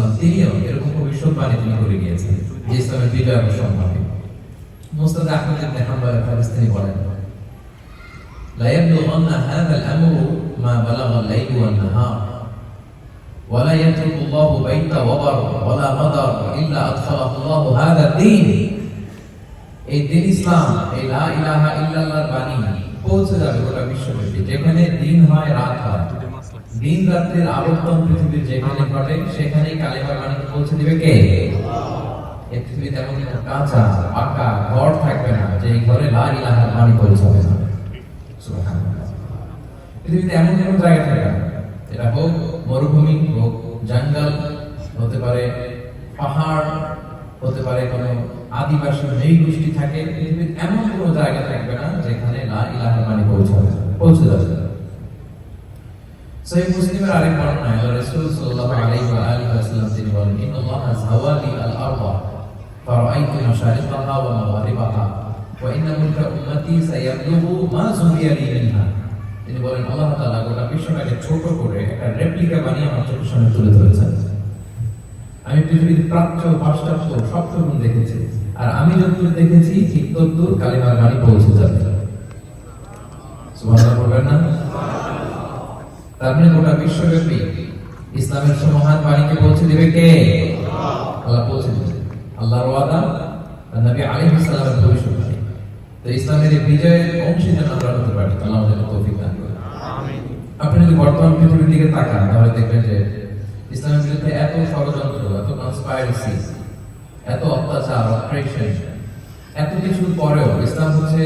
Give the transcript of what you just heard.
সাল্লাম তিনিও এরকম ভবিষ্যৎবাণী তিনি করে গিয়েছেন যে ইসলামের বিজয় অবশ্যই হবে মুস্তাদ আহমদ ইবনে হাম্বল হাদিস তিনি বলেন لا يبلغن هذا الأمر ما بلغ الليل والنهار ولا يترك الله بيت وبر ولا مدر إلا أدخله الله هذا الدين এই দিন ইসলাম এই লা ইলাহা ইল্লাল্লাহর বাণী পৌঁছে যাবে গোটা বিশ্বব্যাপী যেখানে দিন হয় রাত হয় দিন রাত্রির আবর্তন পৃথিবীর যেখানে ঘটে, সেখানেই কালেমার বাণী পৌঁছে দিবে কে? কাঁচা, পাকা ঘর থাকবে না যে ঘরে লা ইলাহার বাণী পৌঁছাবে না। পৃথিবীতে এমন জায়গা থাকে না এটা হোক মরুভূমি হোক, জঙ্গল হতে পারে, পাহাড় হতে পারে, কোনো আদিবাসী মেয়ে গোষ্ঠী থাকে, পৃথিবীর এমন কোনো জায়গা থাকবে না, যেখানে লা ইলাহা মানে পৌঁছাবে পৌঁছে যাবে। সহিহ মুসলিমের আরেক বর্ণনায় আল্লাহ রাসূল সাল্লাল্লাহু আলাইহি ওয়া আলিহি তিনি বলেন ইন্নাল্লাহা যাওয়ালি আল আরদা, ফারাআইতু মাশারিকাহা ওয়া মাগারিবাহা, ওয়া ইন্না মুলকা উম্মতি সায়াবলুগু মা যুরিয়া মিনহা। তিনি বলেন, আল্লাহ তাআলা গোটা বিশ্বটাকে ছোট করে একটা রেপ্লিকা বানিয়ে আমার চোখের সামনে তুলে ধরেছেন। আমি পৃথিবীর প্রাচ্য পাশ্চাত্য সব তরুণ দেখেছি, আর আমি যতদূর দেখেছি, ঠিক ততদূর কালিমার বাণী পৌঁছে যাবে। সুবহানাল্লাহ বলবেন না? তার মানে গোটা বিশ্বব্যাপী ইসলামের সমহান বাণীকে পৌঁছে দিবে কে? আল্লাহ। পৌঁছে দিবে। আল্লাহর ওয়াদা নবী আলাইহিস সালামের ভবিষ্যৎবাণী। তো ইসলামের এই বিজয়ের আমরা হতে পারি আল্লাহ আমাদের তৌফিক দান করুন। আপনি যদি বর্তমান পৃথিবীর দিকে তাকান তাহলে দেখবেন যে ইসলামের বিরুদ্ধে এত ষড়যন্ত্র এত কনস্পাইরেসি এত অত্যাচার অপারেশন এত কিছুর পরেও ইসলাম হচ্ছে